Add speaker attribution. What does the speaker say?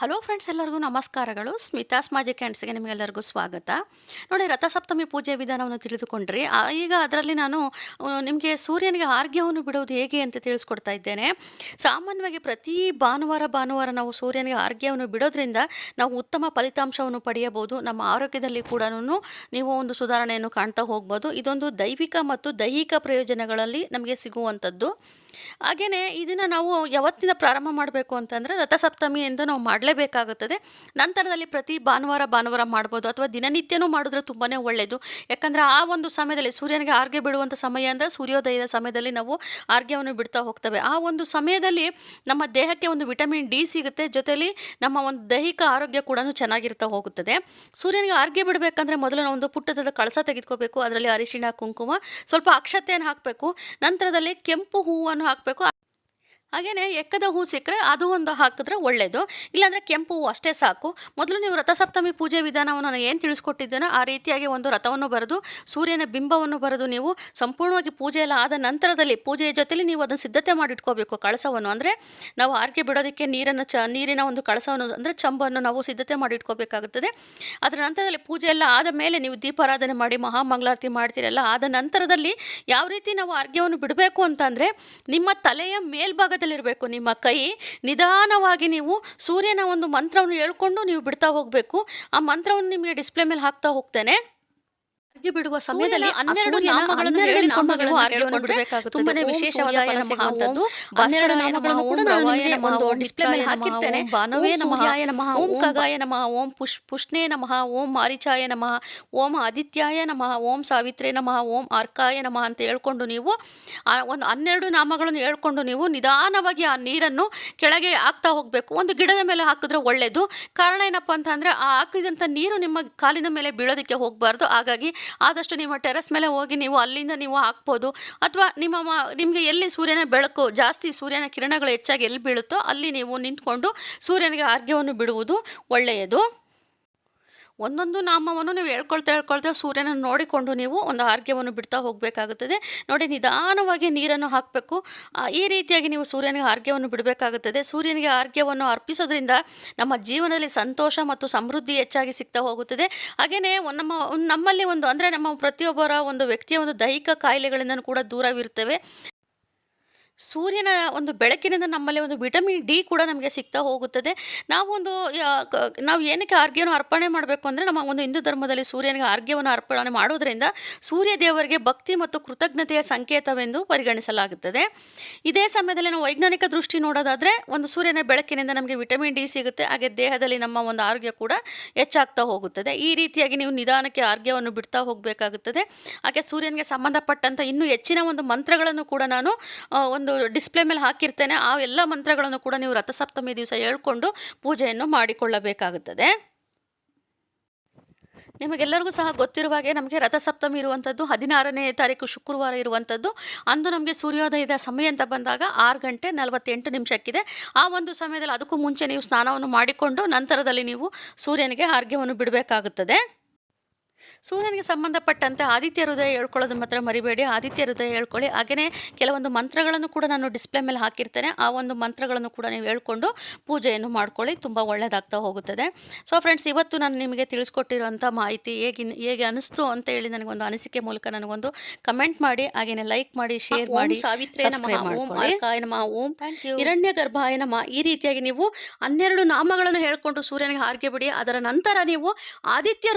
Speaker 1: Hello friends ಎಲ್ಲರಿಗೂ ನಮಸ್ಕಾರಗಳು. Smitha's magic ಕ್ಯಾಂಡ್ಸ್ಗೆ ನಿಮಗೆಲ್ಲರಿಗೂ ಸ್ವಾಗತ. ನೋಡಿ, ರಥಸಪ್ತಮಿ ಪೂಜೆ ವಿಧಾನವನ್ನು ತಿಳಿದುಕೊಂಡ್ರಿ. ಈಗ ಅದರಲ್ಲಿ ನಾನು ನಿಮಗೆ ಸೂರ್ಯನಿಗೆ ಆರ್ಘ್ಯವನ್ನು ಬಿಡೋದು ಹೇಗೆ ಅಂತ ತಿಳಿಸ್ಕೊಡ್ತಾ ಇದ್ದೇನೆ. ಸಾಮಾನ್ಯವಾಗಿ ಪ್ರತಿ ಭಾನುವಾರ ಭಾನುವಾರ ನಾವು ಸೂರ್ಯನಿಗೆ ಆರ್ಘ್ಯವನ್ನು ಬಿಡೋದ್ರಿಂದ ನಾವು ಉತ್ತಮ ಫಲಿತಾಂಶವನ್ನು ಪಡೆಯಬಹುದು. ನಮ್ಮ ಆರೋಗ್ಯದಲ್ಲಿ ಕೂಡ ನೀವು ಒಂದು ಸುಧಾರಣೆಯನ್ನು ಕಾಣ್ತಾ ಹೋಗ್ಬೋದು. ಇದೊಂದು ದೈವಿಕ ಮತ್ತು ದೈಹಿಕ ಪ್ರಯೋಜನಗಳಲ್ಲಿ ನಮಗೆ ಸಿಗುವಂಥದ್ದು. ಹಾಗೆಯೇ ಇದನ್ನು ನಾವು ಯಾವತ್ತಿನ ಪ್ರಾರಂಭ ಮಾಡಬೇಕು ಅಂತಂದರೆ ರಥಸಪ್ತಮಿಯಿಂದ ನಾವು ಮಾಡಲೇಬೇಕಾಗುತ್ತದೆ. ನಂತರದಲ್ಲಿ ಪ್ರತಿ ಭಾನುವಾರ ಭಾನುವಾರ ಮಾಡ್ಬೋದು ಅಥವಾ ದಿನನಿತ್ಯನೂ ಮಾಡಿದ್ರೆ ತುಂಬಾ ಒಳ್ಳೆಯದು ಯಾಕಂದರೆ ಆ ಒಂದು ಸಮಯದಲ್ಲಿ ಸೂರ್ಯನಿಗೆ ಆರ್ಗೆ ಬಿಡುವಂಥ ಸಮಯ ಅಂದರೆ ಸೂರ್ಯೋದಯದ ಸಮಯದಲ್ಲಿ ನಾವು ಆರ್ಗ್ಯವನ್ನು ಬಿಡ್ತಾ ಹೋಗ್ತೇವೆ. ಆ ಒಂದು ಸಮಯದಲ್ಲಿ ನಮ್ಮ ದೇಹಕ್ಕೆ ಒಂದು ವಿಟಮಿನ್ ಡಿ ಸಿಗುತ್ತೆ. ಜೊತೆಯಲ್ಲಿ ನಮ್ಮ ಒಂದು ದೈಹಿಕ ಆರೋಗ್ಯ ಕೂಡ ಚೆನ್ನಾಗಿರ್ತಾ ಹೋಗುತ್ತದೆ. ಸೂರ್ಯನಿಗೆ ಆರ್ಗೆ ಬಿಡಬೇಕಂದ್ರೆ ಮೊದಲು ನಾವು ಒಂದು ಪುಟ್ಟದ ಕಳಸ ತೆಗೆದುಕೋಬೇಕು. ಅದರಲ್ಲಿ ಅರಿಶಿಣ, ಕುಂಕುಮ, ಸ್ವಲ್ಪ ಅಕ್ಷತೆಯನ್ನು ಹಾಕಬೇಕು. ನಂತರದಲ್ಲಿ ಕೆಂಪು ಹೂವನ್ನು ಹಾಕಬೇಕು. ಹಾಗೆಯೇ ಎಕ್ಕದ ಹೂ ಸಿಕ್ಕರೆ ಅದು ಒಂದು ಹಾಕಿದ್ರೆ ಒಳ್ಳೆಯದು ಇಲ್ಲಾಂದರೆ ಕೆಂಪು ಹೂ ಅಷ್ಟೇ ಸಾಕು. ಮೊದಲು ನೀವು ರಥಸಪ್ತಮಿ ಪೂಜೆ ವಿಧಾನವನ್ನು ನಾನು ಏನು ತಿಳಿಸ್ಕೊಟ್ಟಿದ್ದೇನೋ ಆ ರೀತಿಯಾಗಿ ಒಂದು ರಥವನ್ನು ಬರೆದು, ಸೂರ್ಯನ ಬಿಂಬವನ್ನು ಬರೆದು ನೀವು ಸಂಪೂರ್ಣವಾಗಿ ಪೂಜೆ ಎಲ್ಲ ಆದ ನಂತರದಲ್ಲಿ ಪೂಜೆಯ ಜೊತೆಲಿ ನೀವು ಅದನ್ನು ಸಿದ್ಧತೆ ಮಾಡಿಟ್ಕೋಬೇಕು ಕಳಸವನ್ನು. ಅಂದರೆ ನಾವು ಆರ್ಗೆ ಬಿಡೋದಕ್ಕೆ ನೀರನ್ನು ಚ, ನೀರಿನ ಒಂದು ಕಳಸವನ್ನು, ಅಂದರೆ ಚಂಬನ್ನು ನಾವು ಸಿದ್ಧತೆ ಮಾಡಿಟ್ಕೋಬೇಕಾಗುತ್ತದೆ. ಅದರ ನಂತರದಲ್ಲಿ ಪೂಜೆ ಎಲ್ಲ ಆದ ಮೇಲೆ ನೀವು ದೀಪಾರಾಧನೆ ಮಾಡಿ, ಮಹಾಮಂಗಳಾರತಿ ಮಾಡ್ತೀರಲ್ಲ ಆದ ನಂತರದಲ್ಲಿ ಯಾವ ರೀತಿ ನಾವು ಆರ್ಗ್ಯವನ್ನು ಬಿಡಬೇಕು ಅಂತಂದರೆ ನಿಮ್ಮ ತಲೆಯ ಮೇಲ್ಭಾಗದಲ್ಲಿರಬೇಕು ನಿಮ್ಮ ಕೈ ನಿಧಾನವಾಗಿ ನೀವು ಸೂರ್ಯನ ಒಂದು ಮಂತ್ರವನ್ನು ಹೇಳ್ಕೊಂಡು ನೀವು ಬಿಡ್ತಾ ಹೋಗಬೇಕು. ಆ ಮಂತ್ರವನ್ನು ನಿಮಗೆ ಡಿಸ್ಪ್ಲೇ ಮೇಲೆ ಹಾಕ್ತಾ ಹೋಗ್ತೇನೆ. ಬಿಡುವ ಸಮಯದಲ್ಲಿ ಹನ್ನೆರಡು ನಾಮಗಳನ್ನು ಆರ್ಘ್ಯವನ್ನು ಬಿಡಬೇಕಾಗುತ್ತದೆ ತುಂಬಾನೇ ವಿಶೇಷವಾದ ಫಲ ಭಾಸ್ಕರ ನಾಮಗಳನ್ನು ಕೂಡ ನಾನು ನಿಮಗೆ ಒಂದು ಡಿಸ್ಪ್ಲೇ ಮೇಲೆ ಹಾಕಿರ್ತೇನೆ. ಬಾನವೇ ನಮಃ ನಮಃ ಓಂ ಖಗಾಯ ನಮಃ ಓಂ ಪುಷ್ ಪುಷ್ಣೇ ನಮಃ ಓಂ ಮಾರಿಚಾಯ ನಮಃ ಓಂ ಆದಿತ್ಯಾಯ ನಮಃ ಓಂ ಸಾವಿತ್ರೇ ನಮಃ ಓಂ ಅರ್ಕಾಯ ನಮಃ ಅಂತ ಹೇಳ್ಕೊಂಡು ನೀವು ಆ ಒಂದು ಹನ್ನೆರಡು ನಾಮಗಳನ್ನು ಹೇಳ್ಕೊಂಡು ನೀವು ನಿಧಾನವಾಗಿ ಆ ನೀರನ್ನು ಕೆಳಗೆ ಹಾಕ್ತಾ ಹೋಗಬೇಕು. ಒಂದು ಗಿಡದ ಮೇಲೆ ಹಾಕಿದ್ರೆ ಒಳ್ಳೆಯದು ಕಾರಣ ಏನಪ್ಪ ಅಂತ ಅಂದರೆ ಆ ಹಾಕಿದಂಥ ನೀರು ನಿಮ್ಮ ಕಾಲಿನ ಮೇಲೆ ಬೀಳೋದಕ್ಕೆ ಹೋಗಬಾರ್ದು. ಹಾಗಾಗಿ ಆದಷ್ಟು ನಿಮ್ಮ ಟೆರೆಸ್ ಮೇಲೆ ಹೋಗಿ ನೀವು ಅಲ್ಲಿಂದ ನೀವು ಹಾಕ್ಬೋದು. ಅಥವಾ ನಿಮ್ಮ ನಿಮಗೆ ಎಲ್ಲಿ ಸೂರ್ಯನ ಬೆಳಕು ಜಾಸ್ತಿ ಸೂರ್ಯನ ಕಿರಣಗಳು ಹೆಚ್ಚಾಗಿ ಎಲ್ಲಿ ಬೀಳುತ್ತೋ ಅಲ್ಲಿ ನೀವು ನಿಂತ್ಕೊಂಡು ಸೂರ್ಯನಿಗೆ ಆರ್ಘ್ಯವನ್ನು ಬಿಡುವುದು ಒಳ್ಳೆಯದು. ಒಂದೊಂದು ನಾಮವನ್ನು ನೀವು ಹೇಳ್ಕೊಳ್ತಾ ಹೇಳ್ಕೊಳ್ತಾ ಸೂರ್ಯನ ನೋಡಿಕೊಂಡು ನೀವು ಒಂದು ಆರ್ಗ್ಯವನ್ನು ಬಿಡ್ತಾ ಹೋಗಬೇಕಾಗುತ್ತದೆ. ನೋಡಿ, ನಿಧಾನವಾಗಿ ನೀರನ್ನು ಹಾಕಬೇಕು. ಈ ರೀತಿಯಾಗಿ ನೀವು ಸೂರ್ಯನಿಗೆ ಆರ್ಗ್ಯವನ್ನು ಬಿಡಬೇಕಾಗುತ್ತದೆ. ಸೂರ್ಯನಿಗೆ ಆರ್ಗ್ಯವನ್ನು ಅರ್ಪಿಸೋದ್ರಿಂದ ನಮ್ಮ ಜೀವನದಲ್ಲಿ ಸಂತೋಷ ಮತ್ತು ಸಮೃದ್ಧಿ ಹೆಚ್ಚಾಗಿ ಸಿಗ್ತಾ ಹೋಗುತ್ತದೆ. ಹಾಗೆಯೇ ನಮ್ಮ ನಮ್ಮಲ್ಲಿ ಒಂದು, ಅಂದರೆ ನಮ್ಮ ಪ್ರತಿಯೊಬ್ಬರ ಒಂದು ವ್ಯಕ್ತಿಯ ಒಂದು ದೈಹಿಕ ಕಾಯಿಲೆಗಳಿಂದ ಕೂಡ ದೂರವಿರುತ್ತೇವೆ. ಸೂರ್ಯನ ಒಂದು ಬೆಳಕಿನಿಂದ ನಮ್ಮಲ್ಲಿ ಒಂದು ವಿಟಮಿನ್ ಡಿ ಕೂಡ ನಮಗೆ ಸಿಗ್ತಾ ಹೋಗುತ್ತದೆ. ನಾವೊಂದು ಒಂದು ನಾವು ಏನಕ್ಕೆ ಆರ್ಘ್ಯವನ್ನು ಅರ್ಪಣೆ ಮಾಡಬೇಕು ಅಂದರೆ ನಮ್ಮ ಒಂದು ಹಿಂದೂ ಧರ್ಮದಲ್ಲಿ ಸೂರ್ಯನಿಗೆ ಆರ್ಘ್ಯವನ್ನು ಅರ್ಪಣೆ ಮಾಡೋದ್ರಿಂದ ಸೂರ್ಯ ದೇವರಿಗೆ ಭಕ್ತಿ ಮತ್ತು ಕೃತಜ್ಞತೆಯ ಸಂಕೇತವೆಂದು ಪರಿಗಣಿಸಲಾಗುತ್ತದೆ. ಇದೇ ಸಮಯದಲ್ಲಿ ನಾವು ವೈಜ್ಞಾನಿಕ ದೃಷ್ಟಿ ನೋಡೋದಾದರೆ ಒಂದು ಸೂರ್ಯನ ಬೆಳಕಿನಿಂದ ನಮಗೆ ವಿಟಮಿನ್ ಡಿ ಸಿಗುತ್ತೆ ಹಾಗೆ ದೇಹದಲ್ಲಿ ನಮ್ಮ ಒಂದು ಆರೋಗ್ಯ ಕೂಡ ಹೆಚ್ಚಾಗ್ತಾ ಹೋಗುತ್ತದೆ. ಈ ರೀತಿಯಾಗಿ ನೀವು ನಿಧಾನಕ್ಕೆ ಆರ್ಘ್ಯವನ್ನು ಬಿಡ್ತಾ ಹೋಗಬೇಕಾಗುತ್ತದೆ. ಹಾಗೆ ಸೂರ್ಯನಿಗೆ ಸಂಬಂಧಪಟ್ಟಂಥ ಇನ್ನೂ ಹೆಚ್ಚಿನ ಒಂದು ಮಂತ್ರಗಳನ್ನು ಕೂಡ ನಾನು ಆ, ಒಂದು ಡಿಸ್ಪ್ಲೇ ಮೇಲೆ ಹಾಕಿರ್ತೇನೆ, ಆ ಎಲ್ಲ ಮಂತ್ರಗಳನ್ನು ಕೂಡ ನೀವು ರಥಸಪ್ತಮಿ ದಿವಸ ಹೇಳ್ಕೊಂಡು ಪೂಜೆಯನ್ನು ಮಾಡಿಕೊಳ್ಳಬೇಕಾಗುತ್ತದೆ. ನಿಮಗೆಲ್ಲರಿಗೂ ಸಹ ಗೊತ್ತಿರುವ ಹಾಗೆ ನಮಗೆ ರಥಸಪ್ತಮಿ ಇರುವಂಥದ್ದು ಹದಿನಾರನೇ ತಾರೀಕು ಶುಕ್ರವಾರ ಇರುವಂಥದ್ದು ಅಂದು ನಮಗೆ ಸೂರ್ಯೋದಯದ ಸಮಯ ಅಂತ ಬಂದಾಗ ಆರು ಗಂಟೆ ನಲವತ್ತೆಂಟು ನಿಮಿಷಕ್ಕಿದೆ. ಆ ಒಂದು ಸಮಯದಲ್ಲಿ ಅದಕ್ಕೂ ಮುಂಚೆ ನೀವು ಸ್ನಾನವನ್ನು ಮಾಡಿಕೊಂಡು ನಂತರದಲ್ಲಿ ನೀವು ಸೂರ್ಯನಿಗೆ ಆರ್ಘ್ಯವನ್ನು ಬಿಡಬೇಕಾಗುತ್ತದೆ. ಸೂರ್ಯನಿಗೆ ಸಂಬಂಧಪಟ್ಟಂತೆ ಆದಿತ್ಯ ಹೃದಯ ಹೇಳ್ಕೊಳ್ಳೋದು ಮಾತ್ರ ಮರಿಬೇಡಿ. ಆದಿತ್ಯ ಹೃದಯ ಹೇಳ್ಕೊಳ್ಳಿ. ಹಾಗೆಯೇ ಕೆಲವೊಂದು ಮಂತ್ರಗಳನ್ನು ಕೂಡ ನಾನು ಡಿಸ್ಪ್ಲೇ ಮೇಲೆ ಹಾಕಿರ್ತೇನೆ. ಆ ಒಂದು ಮಂತ್ರಗಳನ್ನು ಕೂಡ ನೀವು ಹೇಳ್ಕೊಂಡು ಪೂಜೆಯನ್ನು ಮಾಡ್ಕೊಳ್ಳಿ. ತುಂಬ ಒಳ್ಳೆಯದಾಗ್ತಾ ಹೋಗುತ್ತದೆ. ಸೊ ಫ್ರೆಂಡ್ಸ್ ಇವತ್ತು ನಾನು ನಿಮಗೆ ತಿಳಿಸ್ಕೊಟ್ಟಿರುವಂಥ ಮಾಹಿತಿ ಹೇಗೆ ಹೇಗೆ ಅನಿಸ್ತು ಅಂತ ಹೇಳಿ ನನಗೊಂದು ಅನಿಸಿಕೆ ಮೂಲಕ ನನಗೊಂದು ಕಮೆಂಟ್ ಮಾಡಿ ಹಾಗೆಯೇ ಲೈಕ್ ಮಾಡಿ ಶೇರ್ ಮಾಡಿ
Speaker 2: ಸಾವಿತ್ರಿ ನಮಃ. ಓಂ. ನಮಃ. ಹಿರಣ್ಯ ಗರ್ಭಾಯ ಮಾ ಈ ರೀತಿಯಾಗಿ ನೀವು ಹನ್ನೆರಡು ನಾಮಗಳನ್ನು ಹೇಳ್ಕೊಂಡು ಸೂರ್ಯನಿಗೆ ಹಾರಿಗೆ ಬಿಡಿ. ಅದರ ನಂತರ ನೀವು ಆದಿತ್ಯ